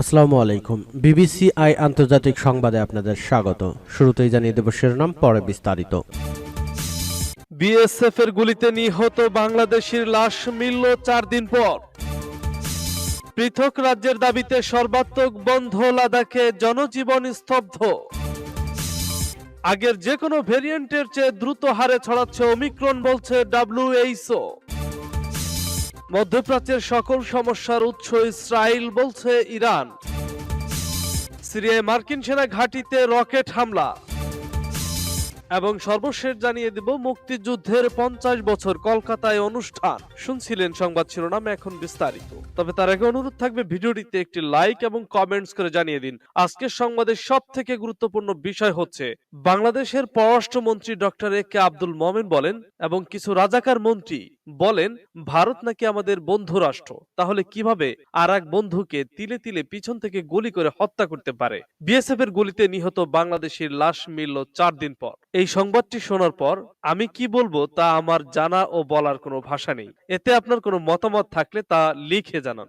আসসালামু আলাইকুম। BBC I আন্তর্জাতিক সংবাদে আপনাদের স্বাগত। শুরুতেই জানিয়ে দেব শিরোনাম, পরে বিস্তারিত। বিএসএফ এর গুলিতে নিহত বাংলাদেশির লাশ মিলল চার দিন পর। পৃথক রাজ্যের দাবিতে সর্বাত্মক বন্ধ লাদাখে জনজীবন স্তব্ধ। আগের যে কোনো ভেরিয়েন্টের চেয়ে দ্রুত হারে ছড়াচ্ছে ওমিক্রন বলছে ডাব্লিউএইচও মধ্যপ্রাচ্যের সকল সমস্যার উৎস ইসরায়েল বলছে ইরান। সিরিয়ায় মার্কিন সেনা ঘাঁটিতে রকেট হামলা। এবং সর্বশেষ জানিয়ে দিব, মুক্তিযুদ্ধের পঞ্চাশ বছর কলকাতায় অনুষ্ঠান। শুনছিলেন সংবাদ শিরোনাম এখন বিস্তারিত। তবে তার আগে অনুরোধ থাকবে, ভিডিওটিতে একটি লাইক এবং কমেন্টস করে জানিয়ে দিন। আজকের সংবাদের সব থেকে গুরুত্বপূর্ণ বিষয় হচ্ছে, বাংলাদেশের পররাষ্ট্রমন্ত্রী ডক্টর এ কে আব্দুল মোমেন বলেন, এবং কিছু রাজাকার মন্ত্রী বলেন ভারত নাকি আমাদের বন্ধু রাষ্ট্র। তাহলে কীভাবে আর এক বন্ধুকে তিলে তিলে পিছন থেকে গুলি করে হত্যা করতে পারে? বিএসএফ এর গুলিতে নিহত বাংলাদেশের লাশ মিলল চার দিন পর। এই সংবাদটি শোনার পর আমি কি বলব তা আমার জানা ও বলার কোনো ভাষা নেই। এতে আপনার কোনো মতামত থাকলে তা লিখে জানান।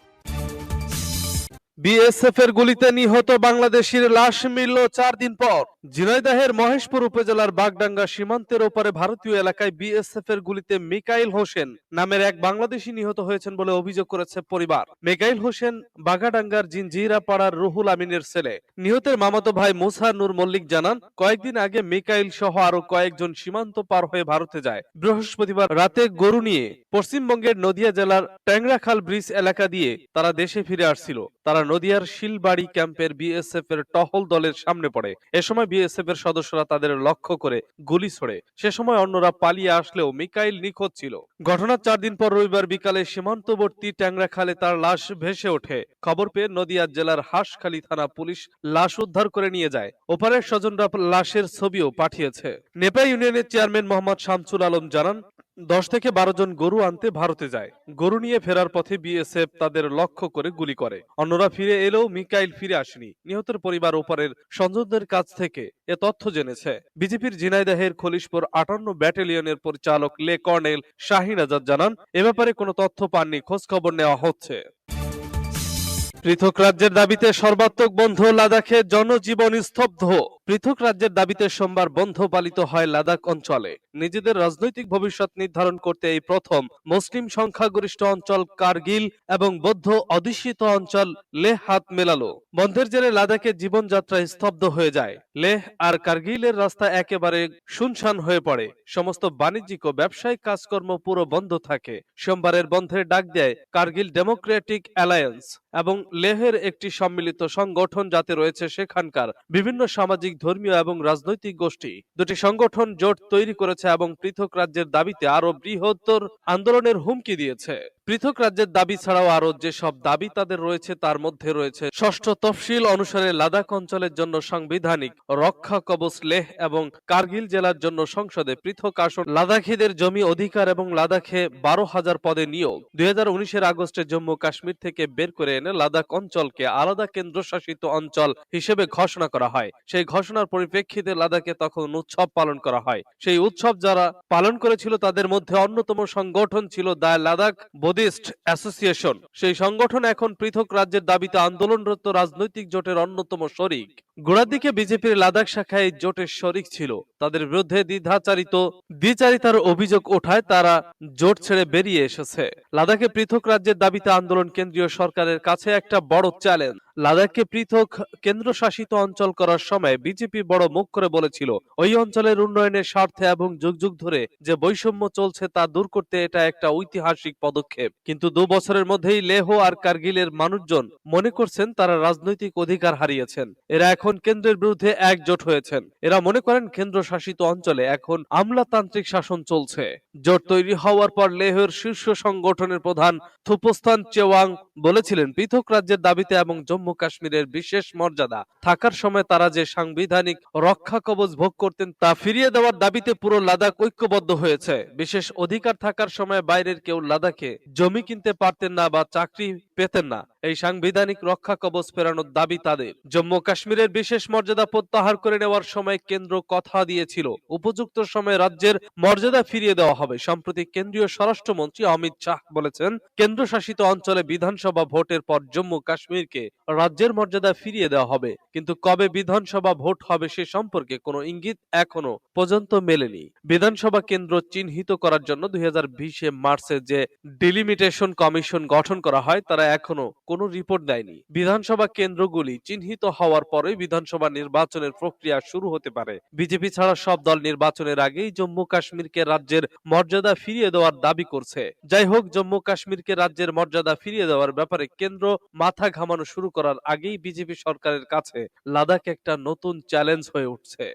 বিএসএফ এর গুলিতে নিহত বাংলাদেশির লাশ মিলল চার দিন পর। ঝিনাইদহের মহেশপুর উপজেলার বাগডাঙ্গা সীমান্তের ওপারে ভারতীয় এলাকায় বিএসএফ এর গুলিতে মিকাইল হোসেন নামের এক বাংলাদেশি নিহত হয়েছেন বলে অভিযোগ করেছে পরিবার। মিকাইল হোসেন বাগাডাঙ্গার জিনজিরা পাড়ার রুহুল আমিনের ছেলে। নিহতের মামাতো ভাই মুসা নূর মল্লিক জানান, কয়েকদিন আগে মিকাইল সহ আরও কয়েকজন সীমান্ত পার হয়ে ভারতে যায়। বৃহস্পতিবার রাতে গরু নিয়ে পশ্চিমবঙ্গের নদিয়া জেলার ট্যাংরাখাল ব্রিজ এলাকা দিয়ে তারা দেশে ফিরে আসছিল। তারা নদিয়ার শিলবাড়ি ক্যাম্পের বিএসএফ এর টহল দলের সামনে পড়ে। এ সময় বিএসএফ এর সদস্যরা তাদের লক্ষ্য করে গুলি ছোড়ে। সে সময় অন্যরা পালিয়ে আসলেও মিকাইল নিখোঁজ ছিল। ঘটনার চার দিন পর রবিবার বিকালে সীমান্তবর্তী ট্যাংরাখালে তার লাশ ভেসে ওঠে। খবর পেয়ে নদিয়া জেলার হাঁসখালী থানা পুলিশ লাশ উদ্ধার করে নিয়ে যায়। ওপারের স্বজনরা লাশের ছবিও পাঠিয়েছে। নেপা ইউনিয়নের চেয়ারম্যান মোহাম্মদ শামসুল আলম জানান দশ থেকে বারো জন গরু আনতে ভারতে যায়। গরু নিয়ে ফেরার পথে বিএসএফ তাদের লক্ষ্য করে গুলি করে। অন্যরা ফিরে এলেও মিকাইল ফিরে আসেনি। নিহতের পরিবার ওপারের সঞ্জনদের কাছ থেকে এ তথ্য জেনেছে। বিজেপির ঝিনাইদহের খলিশপুর আটান্ন ব্যাটালিয়নের পরিচালক লে কর্নেল শাহিন আজাদ জানান, এ ব্যাপারে কোনো তথ্য পাননি খোঁজ খবর নেওয়া হচ্ছে। পৃথক রাজ্যের দাবিতে সর্বাত্মক বন্ধ লাদাখে জনজীবন স্তব্ধ। পৃথক রাজ্যের দাবিতে সোমবার বন্ধ পালিত হয় লাদাখ অঞ্চলে। নিজেদের রাজনৈতিক ভবিষ্যৎ নির্ধারণ করতে এই প্রথম মুসলিম সংখ্যাগরিষ্ঠ অঞ্চল কার্গিল এবং বৌদ্ধ অধ্যুষিত অঞ্চল লেহ হাত মেলালো। বন্ধের জেরে লাদাখের জীবনযাত্রা স্তব্ধ হয়ে যায়। লেহ আর কার্গিলের রাস্তা একেবারে শুনশান হয়ে পড়ে। সমস্ত বাণিজ্যিক ও ব্যবসায়িক কাজকর্ম পুরো বন্ধ থাকে। সোমবারের বন্ধের ডাক দেয় কার্গিল ডেমোক্রেটিক অ্যালায়েন্স এবং লেহের একটি সম্মিলিত সংগঠন যাতে রয়েছে সেখানকার বিভিন্ন সামাজিক ধর্মীয় এবং রাজনৈতিক গোষ্ঠী। দুটি সংগঠন জোট তৈরি করেছে এবং পৃথক রাজ্যের দাবিতে আরও বৃহত্তর আন্দোলনের হুমকি দিয়েছে। পৃথক রাজ্যের দাবি ছাড়াও আরও যেসব দাবি তাদের রয়েছে, তার মধ্যে রয়েছে ষষ্ঠ তফসিল অনুসারে লাদাখ অঞ্চলের জন্য সাংবিধানিক রক্ষা কবচ লেহ এবং কার্গিল জেলার জন্য সংসদে পৃথক আসন। লাদাখিদের জমি অধিকার এবং লাদাখে বারো হাজার পদে নিয়োগ। দুই হাজার উনিশের আগস্টে জম্মু কাশ্মীর থেকে বের করে এনে লাদাখ অঞ্চলকে আলাদা কেন্দ্রশাসিত অঞ্চল হিসেবে ঘোষণা করা হয়। সেই ঘোষণার পরিপ্রেক্ষিতে লাদাখে তখন উৎসব পালন করা হয়। সেই উৎসব যারা পালন করেছিল তাদের মধ্যে অন্যতম সংগঠন ছিল দা লাদাখ বুদ্ধিস্ট অ্যাসোসিয়েশন সেই সংগঠন এখন পৃথক রাজ্যের দাবিতে আন্দোলনরত রাজনৈতিক জোটের অন্যতম শরিক। গোড়ার দিকে বিজেপির লাদাখ শাখায় জোটের শরিক ছিল। তাদের বিরুদ্ধে দ্বিধাচারিত, দ্বিচারিতার অভিযোগ ওঠায় তারা জোট ছেড়ে বেরিয়ে এসেছে। লাদাখে পৃথক রাজ্যের দাবিতে আন্দোলন কেন্দ্রীয় সরকারের কাছে একটা বড় চ্যালেঞ্জ। লাদাখকে পৃথক কেন্দ্রশাসিত অঞ্চল করার সময় বিজেপি বড় মুখ করে বলেছিল, ওই অঞ্চলের উন্নয়নের স্বার্থে এবং যুগ যুগ ধরে যে বৈষম্য চলছে তা দূর করতে এটা একটা ঐতিহাসিক পদক্ষেপ। কিন্তু দু বছরের মধ্যেই লেহ আর কার্গিলের মানুষজন মনে করছেন তারা রাজনৈতিক অধিকার হারিয়েছেন। এরা এখন কেন্দ্রের বিরুদ্ধে একজোট হয়েছেন। এরা মনে করেন কেন্দ্রশাসিত অঞ্চলে এখন আমলাতান্ত্রিক শাসন চলছে। জোট তৈরি হওয়ার পর লেহের শীর্ষ সংগঠনের প্রধান থুপস্থান চেওয়াং বলেছিলেন, পৃথক রাজ্যের দাবিতে এবং জম্মু জম্মু কাশ্মীরের বিশেষ মর্যাদা। থাকার সময় তারা যে সাংবিধানিক রক্ষা কবচ ভোগ করতেন তা ফিরিয়ে দেওয়ার দাবিতে পুরো লাদাখ ঐক্যবদ্ধ হয়েছে। বিশেষ অধিকার থাকার সময় বাইরের কেউ লাদাখে জমি কিনতে পারতেন না বা চাকরি পেতেন না। এই সাংবিধানিক রক্ষা কবচ ফেরানোর দাবি তাদের। জম্মু কাশ্মীরের বিশেষ মর্যাদা প্রত্যাহার করে নেওয়ার সময় কেন্দ্র কথা দিয়েছিল। উপযুক্ত সময়ে রাজ্যের মর্যাদা ফিরিয়ে দেওয়া হবে। সম্প্রতি কেন্দ্রীয় স্বরাষ্ট্রমন্ত্রী অমিত শাহ বলেছেন, কেন্দ্রশাসিত অঞ্চলে বিধানসভা ভোটের পর জম্মু কাশ্মীরকে রাজ্যের মর্যাদা ফিরিয়ে দেওয়া হবে। কিন্তু কবে বিধানসভা ভোট হবে সে সম্পর্কে কোনো ইঙ্গিত এখনও পর্যন্ত মেলেনি। বিধানসভা কেন্দ্র চিহ্নিত করার জন্য দুই হাজার মার্চে যে ডিলিমিটেশন কমিশন গঠন করা হয়, তারা এখনও কোনো রিপোর্ট দেয়নি। বিধানসভা কেন্দ্রগুলি চিহ্নিত হওয়ার পরেই বিধানসভা নির্বাচনের প্রক্রিয়া শুরু হতে পারে। বিজেপি ছাড়া সব দল নির্বাচনের আগেই জম্মু কাশ্মীরকে রাজ্যের মর্যাদা ফিরিয়ে দেওয়ার দাবি করছে। যাই হোক, জম্মু কাশ্মীরকে রাজ্যের মর্যাদা ফিরিয়ে দেওয়ার ব্যাপারে কেন্দ্র মাথা ঘামানো শুরু করার আগেই বিজেপি সরকারের কাছে লাদাখ একটা নতুন চ্যালেঞ্জ হয়ে উঠছে।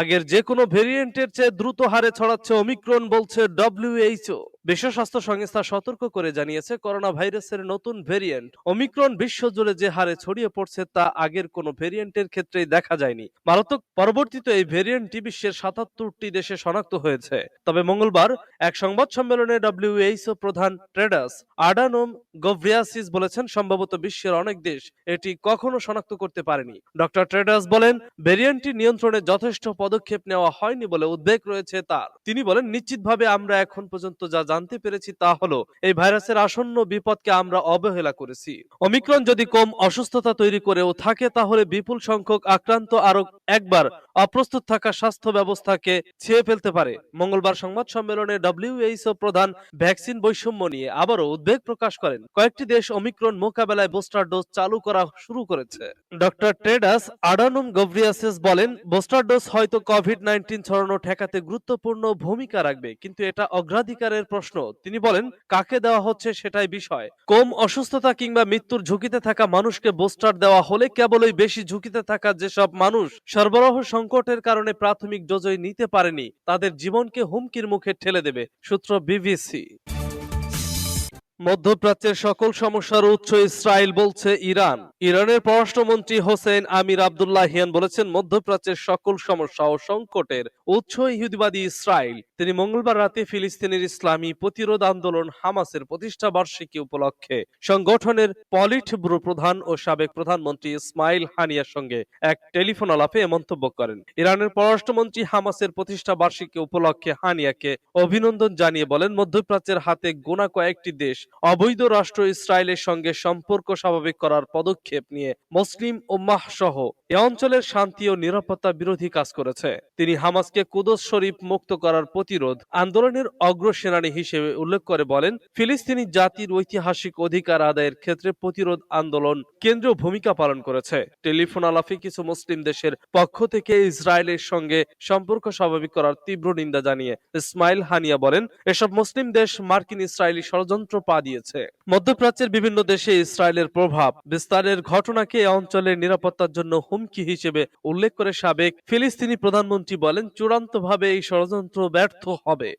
আগের যে কোনো ভেরিয়েন্টের চেয়ে দ্রুত হারে ছড়াচ্ছে অমিক্রন বলছে ডব্লিউএইচও বিশ্ব স্বাস্থ্য সংস্থা সতর্ক করে জানিয়েছে করোনা ভাইরাসের নতুন ভেরিয়েন্ট অমিক্রন বিশ্বজুড়ে যে হারে ছড়িয়ে পড়ছে তা আগের কোনো ভেরিয়েন্টের ক্ষেত্রেই দেখা যায়নি। মারাত্মক পরবর্তীতে এই ভেরিয়েন্টটি বিশ্বের সাতাত্তরটি দেশে শনাক্ত হয়েছে। তবে মঙ্গলবার এক সংবাদ সম্মেলনে ডব্লিউএইচও প্রধান ট্রেডাস আডানোম গভরিয়াসিস বলেছেন, সম্ভবত বিশ্বের অনেক দেশ এটি কখনো শনাক্ত করতে পারেনি। ডক্টর ট্রেডাস বলেন ভেরিয়েন্টটি নিয়ন্ত্রণে যথেষ্ট পদক্ষেপ নেওয়া হয়নি বলে উদ্বেগ রয়েছে তার। তিনি বলেন, নিশ্চিতভাবে আমরা এখন পর্যন্ত যা জানতে পেরেছি তা হলো, এই ভাইরাসের আসন্ন বিপদকে আমরা অবহেলা করেছি। অমিক্রন যদি কম অসুস্থতা তৈরি করেও থাকে, তাহলে বিপুল সংখ্যক আক্রান্ত আরও একবার অপ্রস্তুত থাকা স্বাস্থ্য ব্যবস্থাকে ছেয়ে ফেলতে পারে। মঙ্গলবার সংবাদ সম্মেলনে ডব্লিউএইচও প্রধান ভ্যাকসিন বৈষম্য নিয়ে আবারও উদ্বেগ প্রকাশ করেন। কয়েকটি দেশ অমিক্রন মোকাবেলায় বুস্টার ডোজ চালু করা শুরু করেছে। ডক্টর টেডাস আডানুম গভরিয়াসিস বলেন, বুস্টার ডোজ হয়তো কোভিড নাইন্টিন ছড়ানো ঠেকাতে গুরুত্বপূর্ণ ভূমিকা রাখবে, কিন্তু এটা অগ্রাধিকারের প্রশ্ন তিনি বলেন, কাকে দেওয়া হচ্ছে সেটাই বিষয়। কম অসুস্থতা কিংবা মৃত্যুর ঝুঁকিতে থাকা মানুষকে বুস্টার দেওয়া হলে কেবলই বেশি ঝুঁকিতে থাকা যেসব মানুষ সরবরাহ সংকটের কারণে প্রাথমিক ডোজই নিতে পারেনি, তাদের জীবনকে হুমকির মুখে ঠেলে দেবে। সূত্র বিবিসি। মধ্যপ্রাচ্যের সকল সমস্যার উৎস ইসরায়েল বলছে ইরান। ইরানের পররাষ্ট্রমন্ত্রী হোসেন আমির আবদুল্লাহিয়ান বলেছেন, মধ্যপ্রাচ্যের সকল সমস্যা ও সংকটের উৎস ইহুদিবাদী ইসরায়েল। তিনি মঙ্গলবার রাতে ফিলিস্তিনের ইসলামী প্রতিরোধ আন্দোলন হামাসের প্রতিষ্ঠা বার্ষিকী উপলক্ষে সংগঠনের পলিট ব্যুরো প্রধান ও সাবেক প্রধানমন্ত্রী ইসমাইল হানিয়ার সঙ্গে এক টেলিফোন আলাপে এ মন্তব্য করেন। ইরানের পররাষ্ট্রমন্ত্রী হামাসের প্রতিষ্ঠা বার্ষিকী উপলক্ষে হানিয়াকে অভিনন্দন জানিয়ে বলেন, মধ্যপ্রাচ্যের হাতে গোনা কয়েকটি দেশ অবৈধ রাষ্ট্র ইসরায়েলের সঙ্গে সম্পর্ক স্বাভাবিক করার পদক্ষেপ নিয়ে মুসলিম উম্মাহ সহ এ অঞ্চলের শান্তি ও নিরাপত্তা বিরোধী কাজ করেছে। তিনি হামাসকে কুদস শরীফ মুক্ত করার প্রতিরোধ আন্দোলনের অগ্রসেনানী হিসেবে উল্লেখ করে বলেন, ফিলিস্তিনি জাতির ঐতিহাসিক অধিকার আদায়ের ক্ষেত্রে প্রতিরোধ আন্দোলন কেন্দ্রীয় ভূমিকা পালন করেছে। টেলিফোন আলাপে কিছু মুসলিম দেশের পক্ষ থেকে ইসরায়েলের সঙ্গে সম্পর্ক স্বাভাবিক করার তীব্র নিন্দা জানিয়ে ইসমাইল হানিয়া বলেন, এসব মুসলিম দেশ মার্কিন ইসরায়েলি ষড়যন্ত্র পা দিয়েছে। মধ্যপ্রাচ্যের বিভিন্ন দেশে ইসরায়েলের প্রভাব, বিস্তারের ঘটনাকে অঞ্চলের নিরাপত্তার জন্য হুমকি হিসেবে উল্লেখ করে সাবেক ফিলিস্তিনি প্রধানমন্ত্রী বলেন, চূড়ান্তভাবে এই ষড়যন্ত্র ব্যর্থ হবে।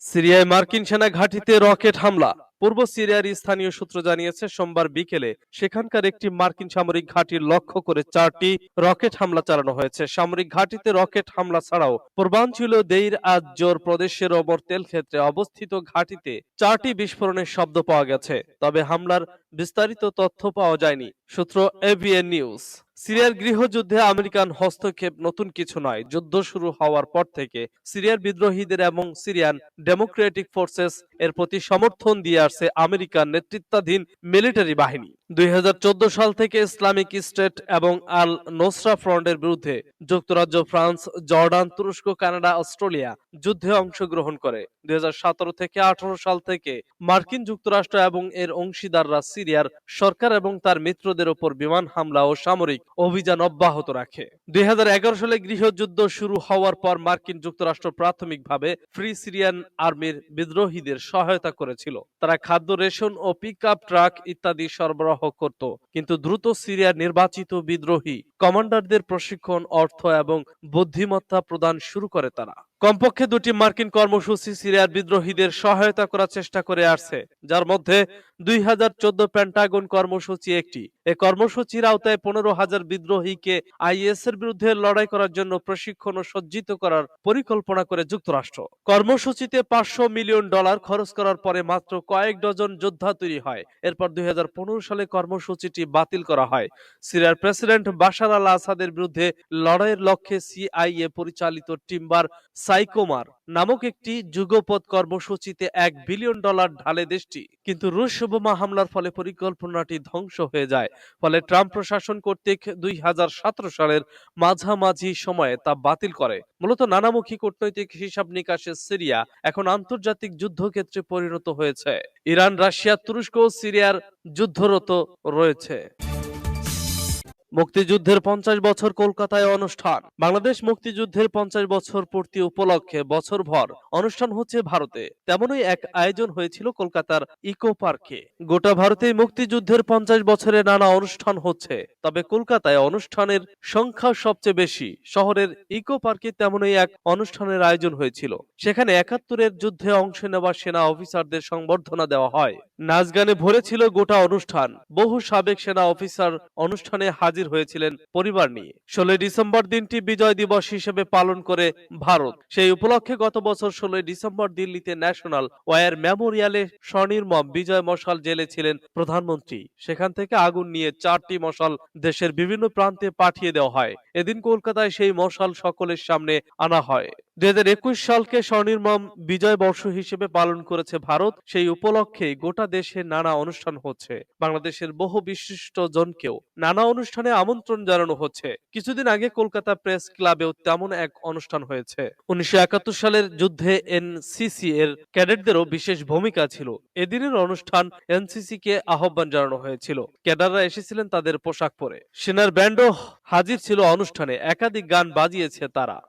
সিরিয়ায় মার্কিন সেনা ঘাঁটিতে রকেট হামলা। পূর্ব সিরিয়ার স্থানীয় সূত্র জানিয়েছে, সোমবার বিকেলে সেখানকার একটি মার্কিন সামরিক ঘাঁটির লক্ষ্য করে চারটি রকেট হামলা চালানো হয়েছে। সামরিক ঘাঁটিতে রকেট হামলা ছাড়াও পূর্বাঞ্চলীয় দেইর আজ জোর প্রদেশের ওপর তেল ক্ষেত্রে অবস্থিত ঘাঁটিতে চারটি বিস্ফোরণের শব্দ পাওয়া গেছে। তবে হামলার বিস্তারিত তথ্য পাওয়া যায়নি। সূত্র এবিএন নিউজ। সিরিয়ার গৃহযুদ্ধে আমেরিকান হস্তক্ষেপ নতুন কিছু নয়। যুদ্ধ শুরু হওয়ার পর থেকে সিরিয়ার বিদ্রোহীদের এবং সিরিয়ান ডেমোক্রেটিক ফোর্সেস এর প্রতি সমর্থন দিয়ে আসছে আমেরিকার নেতৃত্বাধীন মিলিটারি বাহিনী। দুই হাজার চোদ্দ সাল থেকে ইসলামিক স্টেট এবং আল নোসরা ফ্রন্টের বিরুদ্ধে যুক্তরাজ্য, ফ্রান্স, জর্ডান, তুরস্ক, কানাডা, অস্ট্রেলিয়া যুদ্ধে অংশগ্রহণ করে। দুই হাজার সতেরো থেকে আঠারো সাল থেকে মার্কিন যুক্তরাষ্ট্র এবং এর অংশীদাররা সিরিয়ার সরকার এবং তার মিত্রদের ওপর বিমান হামলা ও সামরিক অভিযান অব্যাহত রাখে। দুই হাজার এগারো সালে গৃহযুদ্ধ শুরু হওয়ার পর মার্কিন যুক্তরাষ্ট্র প্রাথমিকভাবে ফ্রি সিরিয়ান আর্মির বিদ্রোহীদের সহায়তা করেছিল। তারা খাদ্য, রেশন ও পিক ট্রাক ইত্যাদি সরবরাহ করত। কিন্তু দ্রুত সিরিয়ার নির্বাচিত বিদ্রোহী কমান্ডারদের প্রশিক্ষণ, অর্থ এবং বুদ্ধিমত্তা প্রদান শুরু করে তারা। কমপক্ষে দুটি মার্কিন কর্মসূচি সিরিয়ার বিদ্রোহীদের সহায়তা করার চেষ্টা করে আসছে, যার মধ্যে দুই হাজার চোদ্দ প্যান্টাগন কর্মসূচি একটি। এ কর্মসূচির আওতায় পনেরো হাজার বিদ্রোহীকে আইএস এর বিরুদ্ধে লড়াই করার জন্য প্রশিক্ষণ ও সজ্জিত করার পরিকল্পনা করে যুক্তরাষ্ট্র। কর্মসূচিতে পাঁচশো মিলিয়ন ডলার খরচ করার পরে মাত্র কয়েক ডজন যোদ্ধা তৈরি হয়। এরপর দুই হাজার পনেরো সালে কর্মসূচিটি বাতিল করা হয়। সিরিয়ার প্রেসিডেন্ট বাশার আল আসাদের বিরুদ্ধে লড়াইয়ের লক্ষ্যে সিআইএ পরিচালিত টিম্বার সাইকোমার নামক একটি যুগপৎ কর্মসূচিতে এক বিলিয়ন ডলার ঢালে দেশটি। কিন্তু রুশ বোমা হামলার ফলে পরিকল্পনাটি ধ্বংস হয়ে যায়। ফলে ট্রাম্প প্রশাসন কর্তৃক দুই হাজার সতেরো সালের মাঝামাঝি সময়ে তা বাতিল করে। মূলত নানামুখী কূটনৈতিক হিসাব নিকাশে সিরিয়া এখন আন্তর্জাতিক যুদ্ধক্ষেত্রে পরিণত হয়েছে। ইরান, রাশিয়া, তুরস্ক ও সিরিয়ার যুদ্ধরত রয়েছে। মুক্তিযুদ্ধের পঞ্চাশ বছর কলকাতায় অনুষ্ঠান। বাংলাদেশ মুক্তিযুদ্ধের পঞ্চাশ বছর পূর্তি উপলক্ষে বছরভর অনুষ্ঠান হচ্ছে ভারতে। তেমনই এক আয়োজন হয়েছিল কলকাতার ইকো পার্কে। গোটা ভারতে মুক্তিযুদ্ধের পঞ্চাশ বছরে নানা অনুষ্ঠান হচ্ছে। তবে কলকাতায় অনুষ্ঠানের সংখ্যা সবচেয়ে বেশি। শহরের ইকো পার্কে তেমনই এক অনুষ্ঠানের আয়োজন হয়েছিল। সেখানে একাত্তরের যুদ্ধে অংশ নেওয়া সেনা অফিসারদের সংবর্ধনা দেওয়া হয়। নাচ গানে ভরেছিল গোটা অনুষ্ঠান। বহু সাবেক সেনা অফিসার অনুষ্ঠানে হাজির হয়েছিলেন পরিবার নিয়ে। ষোলোই ডিসেম্বর দিনটি বিজয় দিবস হিসেবে পালন করে ভারত। সেই উপলক্ষে গত বছর ষোলোই ডিসেম্বর দিল্লিতে ন্যাশনাল ওয়ার মেমোরিয়ালে স্বনির্মম বিজয় মশাল জেলেছিলেন প্রধানমন্ত্রী। সেখান থেকে আগুন নিয়ে চারটি মশাল দেশের বিভিন্ন প্রান্তে পাঠিয়ে দেওয়া হয়। এদিন কলকাতায় সেই মশাল সকলের সামনে আনা হয়। দুই হাজার একুশ সালকে স্বনির্মম বিজয় বর্ষ হিসেবে পালন করেছে ভারত। সেই উপলক্ষে গোটা দেশে নানা অনুষ্ঠান হচ্ছে। বাংলাদেশের বহু বিশিষ্ট জনকেও নানা অনুষ্ঠানে আমন্ত্রণ জানানো হচ্ছে। কিছুদিন আগে কলকাতা প্রেস ক্লাবেও তেমন এক অনুষ্ঠান হয়েছে। উনিশশো একাত্তর সালের যুদ্ধে এনসিসি এর ক্যাডেটদেরও বিশেষ ভূমিকা ছিল। এদিনের অনুষ্ঠান এনসিসি কে আহ্বান জানানো হয়েছিল। ক্যাডাররা এসেছিলেন তাদের পোশাক পরে। সেনার ব্যান্ডও হাজির ছিল অনুষ্ঠানে। একাধিক গান বাজিয়েছে তারা।